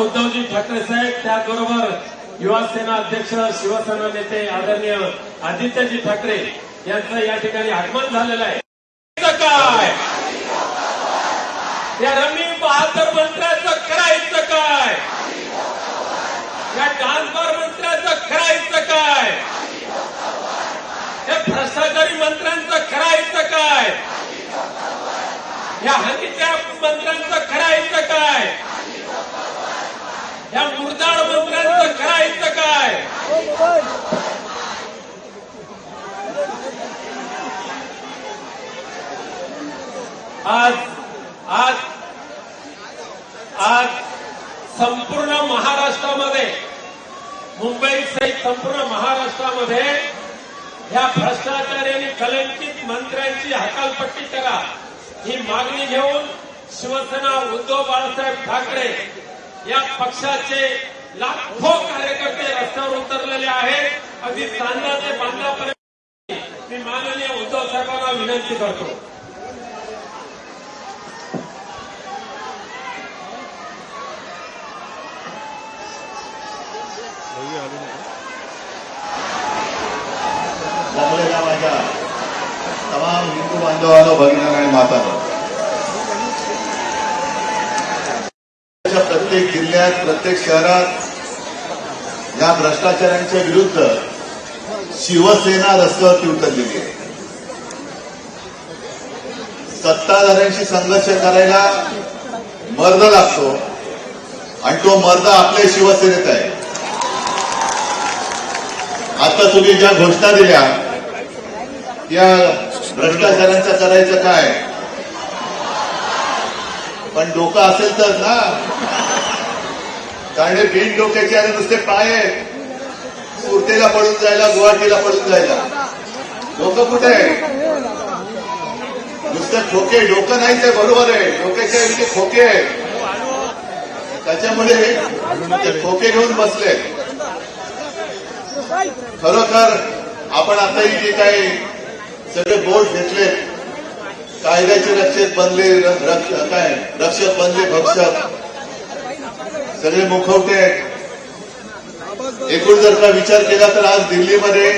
उद्धवजी ठाकरे साहेब त्याचबरोबर युवा सेना अध्यक्ष शिवसेना नेते आदरणीय आदित्यजी ठाकरे यांचं या ठिकाणी आगमन झालेलं आहे. काय? या रमी बहादर मंत्र्याचं करायचं काय? या डान्सबार मंत्र्याचं करायचं काय? या भ्रष्टाचारी मंत्र्यांचं करायचं काय? या हँडिकॅप मंत्र्यांचं करायचं काय? या मुर्दाड मंत्र्यांचं करायचं काय? आज आज आज संपूर्ण महाराष्ट्रामध्ये मुंबई सहित संपूर्ण महाराष्ट्रामध्ये या भ्रष्टाचारी आणि कलंकित मंत्र्यांची हकालपट्टी करा. ही मागणी घेऊन शिवसेना उद्धव बाळासाहेब ठाकरे या पक्षाचे लाखो कार्यकर्ते रस्त्यावर उतरलेले आहेत. अगदी चांदा ते बांधापर्यंत मी माननीय उद्धव साहेबांना विनंती करतो. माझ्या तमाम हिंदू बांधवांना भगिनी आणि माता जिल्ह्यात प्रत्येक शहरात या भ्रष्टाचारांच्या विरुद्ध शिवसेना रस्त्यावरती उतरलेली आहे. सत्ताधाऱ्यांशी संघर्ष करायला मर्द लागतो आणि तो मर्द आपल्या शिवसेनेत आहे. आता तुम्ही ज्या घोषणा दिल्या त्या भ्रष्टाचारांचा करायचं काय? पण डोकं असेल तर ना. कारण बिन डोक्याचे आणि नुसते पाय. आहेत सुरतेला पडून जायला गुवाहाटीला पडून जायला. डोकं कुठे? आहे नुसतं ठोके डोकं नाही ते बरोबर आहे. डोक्याच्या म्हणजे ऐवजी खोके त्याच्यामुळे ते खोके घेऊन बसले. खरोखर आपण आताही जे काही सगळे बोर्ड घेतले कायद्याचे रक्षक बनले रक्ष- काय रक्षक बनले भक्षक. सगळे मुखवटे. आहेत एकूण जर का विचार केला तर आज दिल्लीमध्ये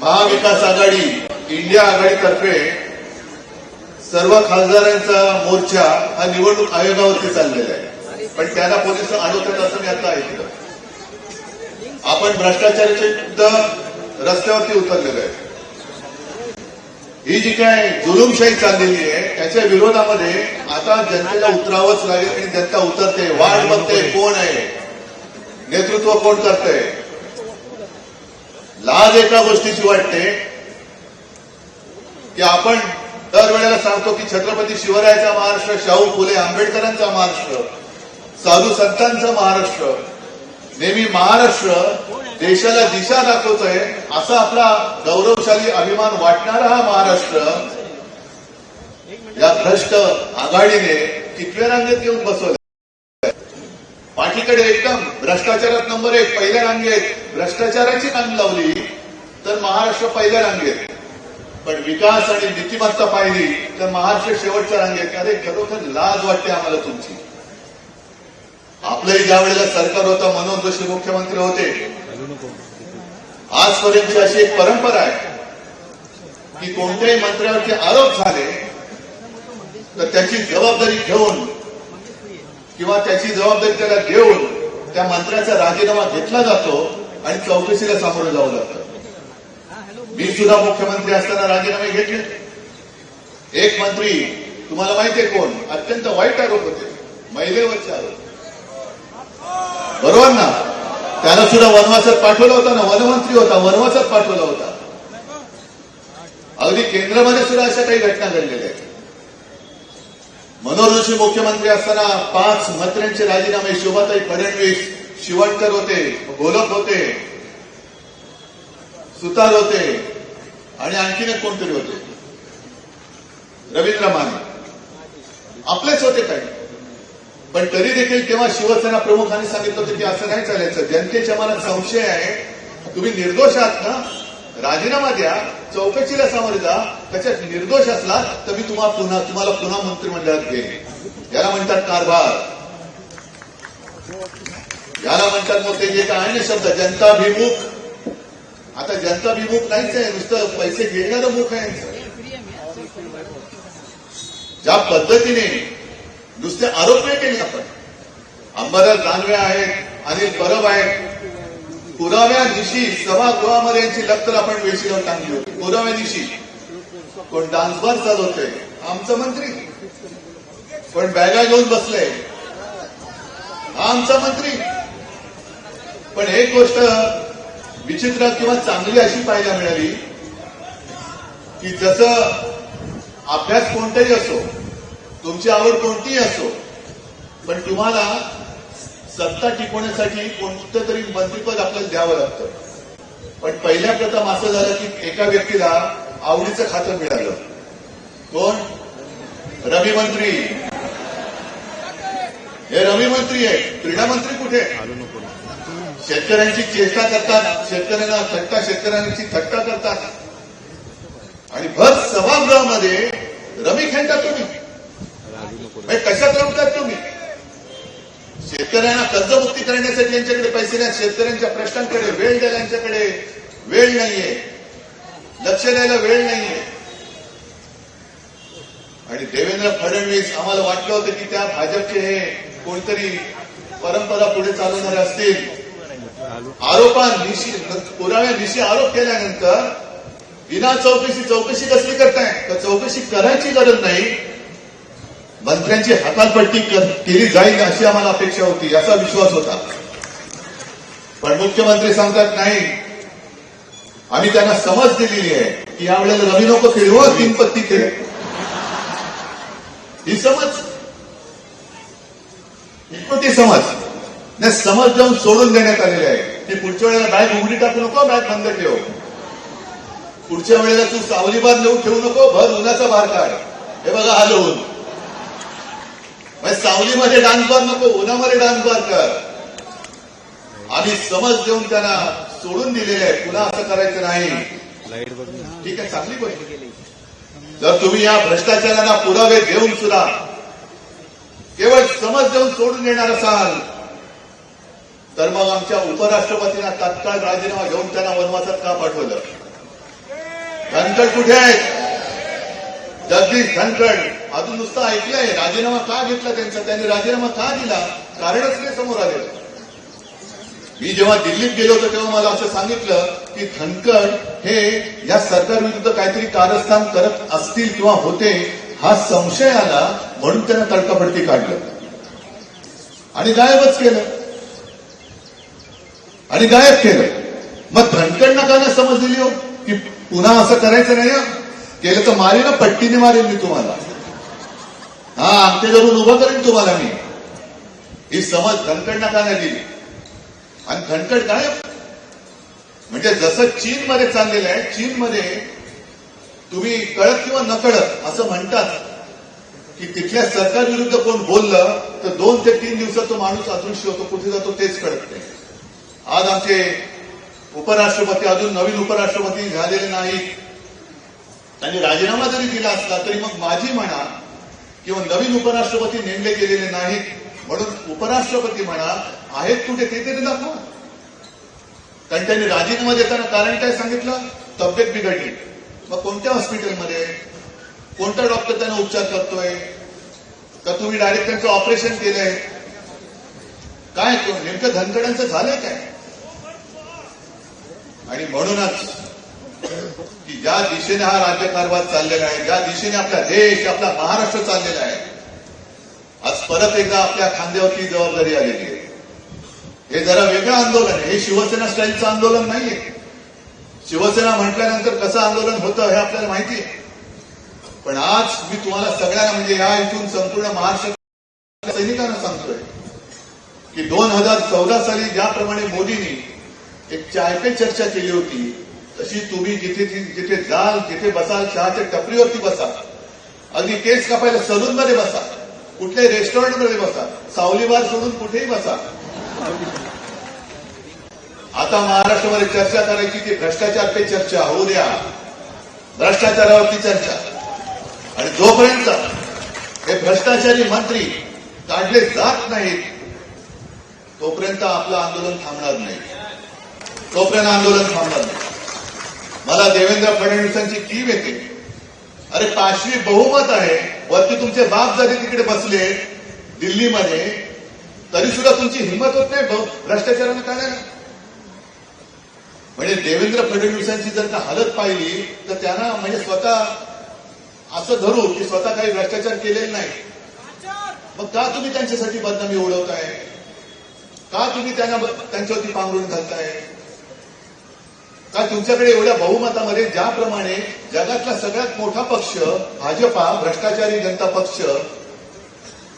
महाविकास आघाडी इंडिया आघाडीतर्फे सर्व खासदारांचा मोर्चा हा निवडणूक आयोगावरती चाललेला आहे. पण त्याला पोलीस अडवतात असं मी आता ऐकलं. आपण भ्रष्टाचाराचे विरुद्ध रस्त्यावरती उतरलेलो आहे. ही जी काय जुलुमशाही चाललेली आहे त्याच्या विरोधामध्ये आता जनतेला उतरावंच लागेल आणि जनता उतरते. वाट बघते कोण आहे. नेतृत्व कोण करतंय. लाज एका गोष्टीची वाटते की आपण दरवेळेला सांगतो की छत्रपती शिवरायाचा महाराष्ट्र शाहू फुले आंबेडकरांचा महाराष्ट्र साधू संतांचा महाराष्ट्र नेहमी महाराष्ट्र देशाला दिशा दाखवतोय असा आपला गौरवशाली अभिमान वाटणारा हा महाराष्ट्र या भ्रष्ट आघाडीने कितव्या रांगेत घेऊन बसवलं पाठीकडे एकदम भ्रष्टाचारात नंबर एक पहिल्या रांगेत भ्रष्टाचाराची रांग लावली तर महाराष्ट्र पहिल्या रांगेत. पण विकास आणि नीतिमत्ता पाहिली तर महाराष्ट्र शेवटच्या रांगेत. अरे खरोखर लाज वाटते आम्हाला तुमची. आपलंही ज्या वेळेला सरकार होतं मनोज जोशी मुख्यमंत्री होते आजपर्यंतची अशी एक परंपरा आहे की कोणत्याही मंत्र्यावरचे आरोप झाले तर त्याची जबाबदारी घेऊन किंवा त्याची जबाबदारी त्याला देऊन त्या मंत्र्याचा राजीनामा घेतला जातो आणि चौकशीला सामोरं जावं लागतं. मी सुद्धा मुख्यमंत्री असताना राजीनामे घेतले. एक मंत्री तुम्हाला माहितीये कोण? अत्यंत वाईट आरोप होते. महिलेवरचे आरोप. बरोबर ना? त्याला सुद्धा वनवासात पाठवला होता ना? वनमंत्री होता वनवासात पाठवला होता. अगदी केंद्रामध्ये सुद्धा अशा काही घटना घडलेल्या आहेत. मनोहर जोशी मुख्यमंत्री असताना पाच मंत्र्यांचे राजीनामे शोभाताई फडणवीस शिवणकर होते गोलक होते सुतार होते आणि आणखीन एक कोणतरी होते. रवींद्र माने. आपलेच होते काही पण तरी देखील तेव्हा शिवसेना प्रमुखांनी सांगितलं होतं की असं नाही चालायचं जनतेच्या मनात संशय आहे. तुम्ही निर्दोष आहात ना? राजीनामा द्या चौकशीला सामोरे जा. त्याच्यात निर्दोष असला तर मी तुम्हाला पुन्हा तुम्हाला पुन्हा मंत्रिमंडळात घेईन. याला म्हणतात कारभार. याला म्हणतात मग ते जे काय आहे ना शब्द जनताभिमुख. आता जनताभिमुख नाहीच आहे नुसतं पैसे घेणारं मुख आहे. ज्या पद्धतीने नुसते आरोप नाही केले आपण. अंबरनाथ दानवे आहेत अनिल परब आहेत. पुराव्यानिशी सभागृहामध्ये यांची लक्तर आपण वेशीवर टांगली होती. पुराव्यानिशी कोण डान्सबार चालवतोय आमचा मंत्री. कोण बॅगा घेऊन बसले? हा आमचा मंत्री. पण एक गोष्ट विचित्र किंवा चांगली अशी पाहायला मिळाली की जसं अभ्यास कोणताही असो तुमची आवड कोणतीही असो पण तुम्हाला सत्ता टिकवण्यासाठी कोणतं तरी मंत्रीपद आपल्याला द्यावं लागतं. पण पहिल्या प्रथम असं झालं की एका व्यक्तीला आवडीचं खातं मिळालं. कोण? रवी मंत्री. हे रवी मंत्री आहे. क्रीडा मंत्री कुठे? शेतकऱ्यांची चेष्टा करतात. शेतकऱ्यांना थट्टा शेतकऱ्यांची थट्टा करतात. आणि भर सभागृहामध्ये रमी खेळतात तुम्ही. म्हणजे कशा रमतात तुम्ही? शेतकऱ्यांना कर्जमुक्ती करण्यासाठी यांच्याकडे पैसे नाही शेतकऱ्यांच्या प्रश्नांकडे वेळ द्यायला यांच्याकडे वेळ नाहीये. लक्ष द्यायला वेळ नाहीये. आणि देवेंद्र फडणवीस आम्हाला वाटलं होतं की त्या भाजपचे हे कोणतरी परंपरा पुढे चालवणारे असतील. आरोपांनिशी पुराव्यानिशी आरोप केल्यानंतर विना चौकशी चौकशी कसली करताय? तर चौकशी करायची गरज नाही. मंत्र्यांची हातालपट्टी केली जाईल अशी आम्हाला अपेक्षा होती याचा विश्वास होता. पण मुख्यमंत्री सांगतात नाही आम्ही त्यांना समज दिलेली आहे की यावेळेला रवी नको खेळू हं, तीन पत्ती खेळ. ही समज. ती समज. नाही समज जाऊन सोडून देण्यात आलेली आहे. की पुढच्या वेळेला बॅग उघडी टाकू नको बॅग बंद ठेव. पुढच्या वेळेला तू सावली बार नेऊन ठेवू नको भर उन्हाचा बार काढ हे बघा आलो सावलीमध्ये डान्स बार नको उन्हामध्ये डान्स बार कर. आम्ही समज देऊन त्यांना सोडून दिलेले आहे. पुन्हा असं करायचं नाही. ठीक आहे चांगली गोष्ट. जर तुम्ही या भ्रष्टाचाराला पुरावे देऊन सुद्धा केवळ समज देऊन सोडून देणार असाल तर मग आमच्या उपराष्ट्रपतींना तात्काळ राजीनामा घेऊन त्यांना वनवासात का पाठवलं? धनखड कुठे आहेत? जगदीश धनखड. अजून नुसतं ऐकलंय. राजीनामा का घेतला त्यांचा? त्यांनी राजीनामा का दिला? कारणच नाही समोर आले. मी जेव्हा दिल्लीत गेलो होतो तेव्हा मला असं सांगितलं की धनकड हे या सरकार विरुद्ध काहीतरी कारस्थान करत असतील किंवा होते हा संशय आला म्हणून त्यांना तडकाफडकी काढलं. आणि गायबच केलं. आणि गायब केलं. मग धनकडनं का नाही समज दिली हो की पुन्हा असं करायचं नाही हो. केलं तर मारेन पट्टीने मारेन मी तुम्हाला. हा आमचे धरून उभं करेन तुम्हाला मी. ही समज धनकडनं का नाही दिली? आणि धनकड काय? म्हणजे जसं चीनमध्ये चाललेलं आहे चीनमध्ये तुम्ही कळत किंवा न कळत असं म्हणतात की तिथल्या सरकार विरुद्ध कोण बोललं तर दोन ते तीन दिवसात तो माणूस अदृश्य होतो कुठे जातो तेच कळत नाही. आज आमचे उपराष्ट्रपती अजून नवीन उपराष्ट्रपती झालेले नाहीत. त्यांनी राजीनामा जरी दिला असला तरी मग माझी म्हणा किंवा नवीन उपराष्ट्रपती नेमले गेलेले नाहीत म्हणून उपराष्ट्रपती म्हणा आहेत कुठे ते तरी दाखवा. कारण त्यांनी राजीनामा देताना कारण काय सांगितलं? तब्येत बिघडली. मग कोणत्या हॉस्पिटलमध्ये? कोणता डॉक्टर त्यांना उपचार करतोय? का तुम्ही डायरेक्ट त्यांचं ऑपरेशन केलंय? काय नेमकं धनकड्यांचं झालंय काय? आणि म्हणूनच की ज्या दिशेने हा राज्यकारभार चाललेला आहे ज्या दिशेने आपला देश आपला महाराष्ट्र चाललेला आहे आज परत एकदा आपल्या खांद्यावरती जबाबदारी आलेली आहे. हे जरा वेगळं आंदोलन आहे. हे शिवसेना स्टाईलचं आंदोलन नाहीये. शिवसेना म्हटल्यानंतर कसं आंदोलन होतं हे आपल्याला माहिती आहे पण आज मी तुम्हाला सगळ्यांना म्हणजे या इथून संपूर्ण महाराष्ट्र सैनिकांना सांगतोय की दोन हजार चौदा साली ज्याप्रमाणे मोदींनी एक चायपे चर्चा केली होती तशी तुम्ही जिथे जिथे जाल जिथे बसाल चहाच्या टपरीवरती बसा. अगदी केस कापायला सलूनमध्ये बसा. कुठल्याही रेस्टॉरंटमध्ये बसा. सावलीबार सोडून कुठेही बसा. आता महाराष्ट्रामध्ये चर्चा करायची ती भ्रष्टाचार पे चर्चा. होऊ द्या. भ्रष्टाचारावरती चर्चा. आणि जोपर्यंत हे भ्रष्टाचारी मंत्री काढले जात नाहीत तोपर्यंत आपलं आंदोलन थांबणार नाही. तोपर्यंत आंदोलन थांबणार नाही. मला देवेंद्र फडणवीसांची कीव येते अरे पाचवी बहुमत आहे. वरती तुमचे बाप जरी तिकडे बसले दिल्लीमध्ये तरी सुद्धा तुमची हिंमत होत नाही भाऊ. भ्रष्टाचारानं काढायला म्हणजे देवेंद्र फडणवीसांची जर का हालत पाहिली तर त्यांना म्हणजे स्वतः असं धरू की स्वतः काही भ्रष्टाचार केलेला नाही. मग का तुम्ही त्यांच्यासाठी बदनामी उडवताय का तुम्ही त्यांना त्यांच्यावरती पांघरून घालताय? का तुमच्याकडे एवढ्या बहुमतामध्ये ज्याप्रमाणे जगातला सगळ्यात मोठा पक्ष भाजपा भ्रष्टाचारी जनता पक्ष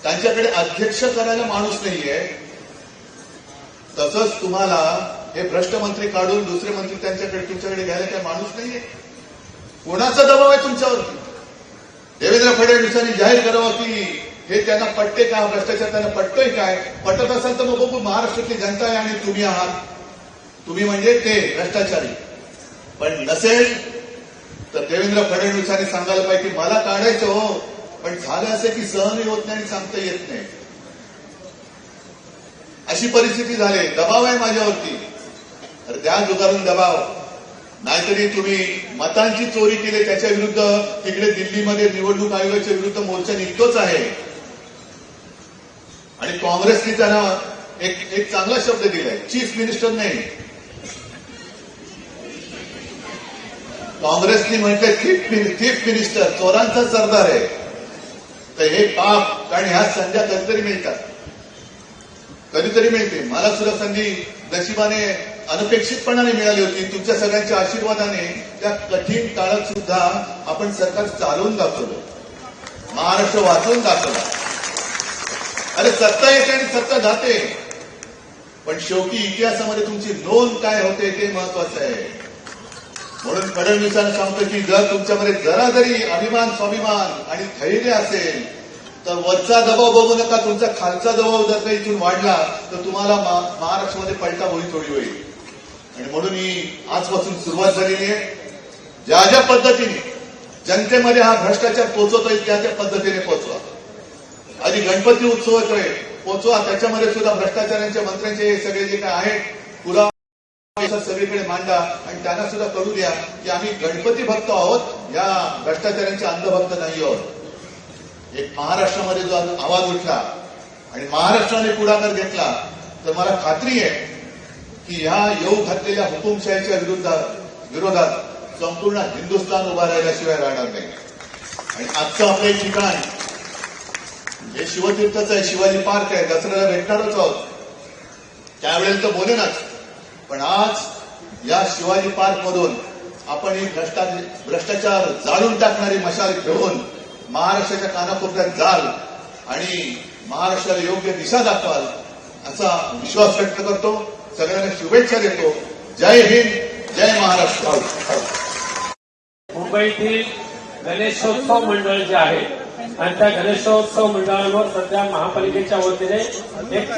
त्यांच्याकडे अध्यक्ष करायला माणूस नाहीये. तसंच तुम्हाला हे भ्रष्ट मंत्री काढून दुसरे मंत्री त्यांच्याकडे तुमच्याकडे घ्यायला काही माणूस नाहीये. कोणाचा दबाव आहे तुमच्यावरती? देवेंद्र फडणवीसांनी जाहीर करावं की हे त्यांना पटते का? भ्रष्टाचार त्यांना पटतोय काय? पटत असेल तर मग बघू महाराष्ट्रातली जनता आहे आणि तुम्ही आहात. तुम्ही म्हणजे ते भ्रष्टाचारी. पण नसेल तर देवेंद्र फडणवीसांनी सांगायला पाहिजे मला काढायचं हो पण झालं असं की सहनही होत नाही आणि सांगता येत नाही. अशी परिस्थिती झाली दबाव आहे माझ्यावरती. तर त्या जुगारून दबाव. नाहीतरी तुम्ही मतांची चोरी केली त्याच्या विरुद्ध तिकडे दिल्लीमध्ये निवडणूक आयोगाच्या विरुद्ध मोर्चा निघतोच आहे. आणि काँग्रेसने त्यांना एक एक चांगला शब्द दिलाय चीफ मिनिस्टर नाही. काँग्रेसने म्हणजे चीफ चीफ मिनिस्टर चोरांचा सरदार आहे. तर हे पाप आणि ह्या संध्या कधीतरी मिळतात. कधीतरी मिळते. मला सुद्धा संधी नशिबाने अनपेक्षितपणाने मिळाली होती. तुमच्या सगळ्यांच्या आशीर्वादाने त्या कठीण काळात सुद्धा आपण सरकार चालवून दाखवलं. महाराष्ट्र वाचवून दाखवला. अरे सत्ता येते आणि सत्ता जाते. पण शेवटी इतिहासामध्ये तुमची नोंद काय होते ते महत्वाचं आहे. म्हणून फडणवीसांना सांगतो की जर तुमच्यामध्ये जरा जरी अभिमान स्वाभिमान आणि धैर्य असेल तर वरचा दबाव बघू नका. तुमचा खालचा दबाव जर का इथून वाढला तर तुम्हाला महाराष्ट्रामध्ये पलटा होईल थोडी होईल. आणि म्हणून ही आजपासून सुरुवात झालेली आहे. ज्या ज्या पद्धतीने जनतेमध्ये हा भ्रष्टाचार पोहोचवतोय त्या त्या पद्धतीने पोहोचवा आधी गणपती उत्सव येतोय पोहोचवा त्याच्यामध्ये सुद्धा भ्रष्टाचारांच्या मंत्र्यांचे सगळे जे काय आहेत पुरा सगळीकडे मांडा आणि त्यांना सुद्धा कळू द्या की आम्ही गणपती भक्त आहोत. या भ्रष्टाचारांचे अंधभक्त नाही आहोत. एक महाराष्ट्रामध्ये जो आवाज उठला आणि महाराष्ट्राने पुढाकार घेतला तर मला खात्री आहे की ह्या येऊ घातलेल्या हुकुमशाहीच्या विरुद्धात विरोधात संपूर्ण हिंदुस्थान उभा राहिल्याशिवाय राहणार नाही. आणि आजचं आपलं एक ठिकाण हे शिवतीर्थच आहे शिवाजी पार्क आहे दसऱ्याला भेटणारच आहोत. त्यावेळेला तर बोलेनाच. पण आज या शिवाजी पार्क मधून आपण ही भ्रष्टाचार जाळून टाकणारी मशाल घेऊन महाराष्ट्राच्या कानाकोपऱ्यात जाल आणि महाराष्ट्राला योग्य दिशा दाखवाल असा विश्वास व्यक्त करतो. सगळ्यांना शुभेच्छा देतो. जय हिंद जय महाराष्ट्र. मुंबईतील गणेशोत्सव मंडळ जे आहे आणि त्या गणेशोत्सव मंडळांवर सध्या महापालिकेच्या वतीने एक